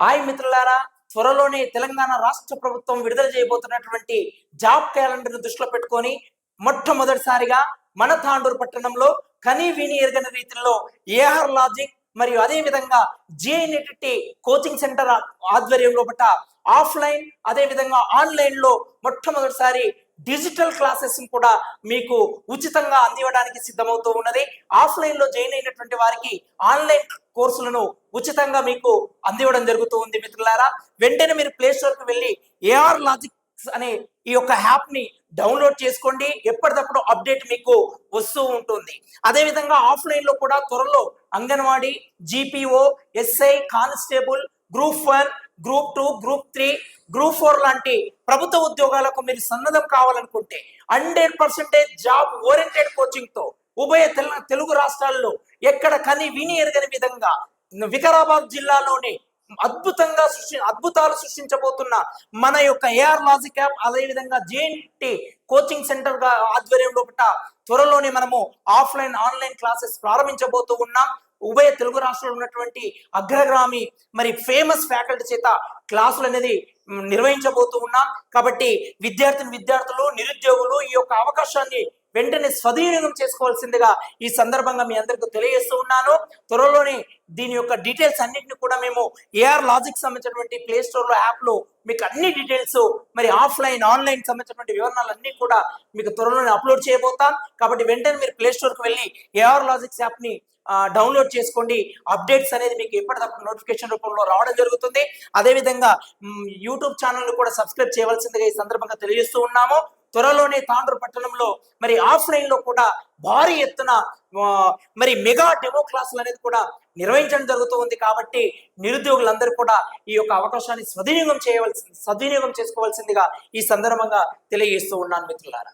Hi మిత్రులారా త్వరలోనే తెలంగాణ రాష్ట్ర ప్రభుత్వం విడుదల చేయబోతున్నటువంటి జాబ్ క్యాలెండర్ను దృష్టిలో పెట్టుకొని మొట్టమొదటిసారిగా మన తాండూరు పట్టణంలో కనీ విని ఎరగని రీతిలో ఏఆర్ లాజిక్ మరియు అదే విధంగా జిఎన్ఈటి కోచింగ్ సెంటర్ ఆధ్వర్యంలో పట్ట ఆఫ్లైన్ అదే విధంగా ఆన్లైన్లో మొట్టమొదటిసారి డిజిటల్ క్లాసెస్ కూడా మీకు ఉచితంగా అందివ్వడానికి సిద్ధమవుతూ ఉన్నది. ఆఫ్లైన్లో జాయిన్ అయినటువంటి వారికి ఆన్లైన్ కోర్సులను ఉచితంగా మీకు అందివ్వడం జరుగుతూ ఉంది మిత్రులారా. వెంటనే మీరు ప్లే స్టోర్ వెళ్ళి ఏఆర్ లాజిక్స్ అనే ఈ యొక్క యాప్ని డౌన్లోడ్ చేసుకోండి. ఎప్పటికప్పుడు అప్డేట్ మీకు వస్తూ ఉంటుంది. అదే విధంగా ఆఫ్లైన్లో కూడా త్వరలో anganwadi GPO SI constable group one group two group three group four లాంటి ప్రభుత్వ ఉద్యోగాలకు మీరు సన్నద్ధం కావాలనుకుంటే హండ్రెడ్ పర్సెంటేజ్ జాబ్ ఓరియంటెడ్ కోచింగ్తో ఉభయ తెలుగు రాష్ట్రాల్లో ఎక్కడ కని విని ఎరగని విధంగా వికారాబాద్ జిల్లాలోని అద్భుతంగా సృష్టి అద్భుతాలు సృష్టించబోతున్న మన యొక్క ఏఆర్ లాజిక్ యాప్ అదేవిధంగా జేఎన్టీ కోచింగ్ సెంటర్గా ఆధ్వర్యంలో ఒకట త్వరలోనే మనము ఆఫ్లైన్ ఆన్లైన్ క్లాసెస్ ప్రారంభించబోతూ ఉన్నాం ఉభయ తెలుగు రాష్ట్రంలో ఉన్నటువంటి అగ్రగామి మరి ఫేమస్ ఫ్యాకల్టీ చేత క్లాసులు అనేది నిర్వహించబోతూ ఉన్నాం కాబట్టి విద్యార్థిని విద్యార్థులు నిరుద్యోగులు ఈ యొక్క అవకాశాన్ని వెంటనే సద్వినియోగం చేసుకోవాల్సిందిగా ఈ సందర్భంగా మీ అందరికీ తెలియజేస్తూ ఉన్నాను. త్వరలోనే దీని యొక్క డీటెయిల్స్ అన్నింటిని కూడా మేము ఏఆర్ లాజిక్ సంబంధించినటువంటి ప్లే స్టోర్లో యాప్లో మీకు అన్ని డీటెయిల్స్ మరి ఆఫ్లైన్ ఆన్లైన్ సంబంధించినటువంటి వివరాలు అన్ని కూడా మీకు త్వరలోనే అప్లోడ్ చేయబోతాం. కాబట్టి వెంటనే మీరు ప్లే స్టోర్కి వెళ్ళి ఏఆర్ లాజిక్స్ యాప్ని డౌన్లోడ్ చేసుకోండి. అప్డేట్స్ అనేది మీకు ఎప్పటికప్పుడు నోటిఫికేషన్ రూపంలో రావడం జరుగుతుంది. అదేవిధంగా యూట్యూబ్ ఛానల్ కూడా సబ్స్క్రైబ్ చేయవలసిందిగా ఈ సందర్భంగా తెలియజేస్తూ ఉన్నాము. త్వరలోనే తాండ్రు పట్టణంలో మరి ఆఫ్లైన్లో కూడా భారీ ఎత్తున మరి మెగా డెమో క్లాసులు అనేది కూడా నిర్వహించడం జరుగుతూ ఉంది కాబట్టి నిరుద్యోగులందరూ కూడా ఈ యొక్క అవకాశాన్ని సద్వినియోగం చేయవలసి సద్వినియోగం చేసుకోవాల్సిందిగా ఈ సందర్భంగా తెలియజేస్తూ ఉన్నాను మిత్రులారా.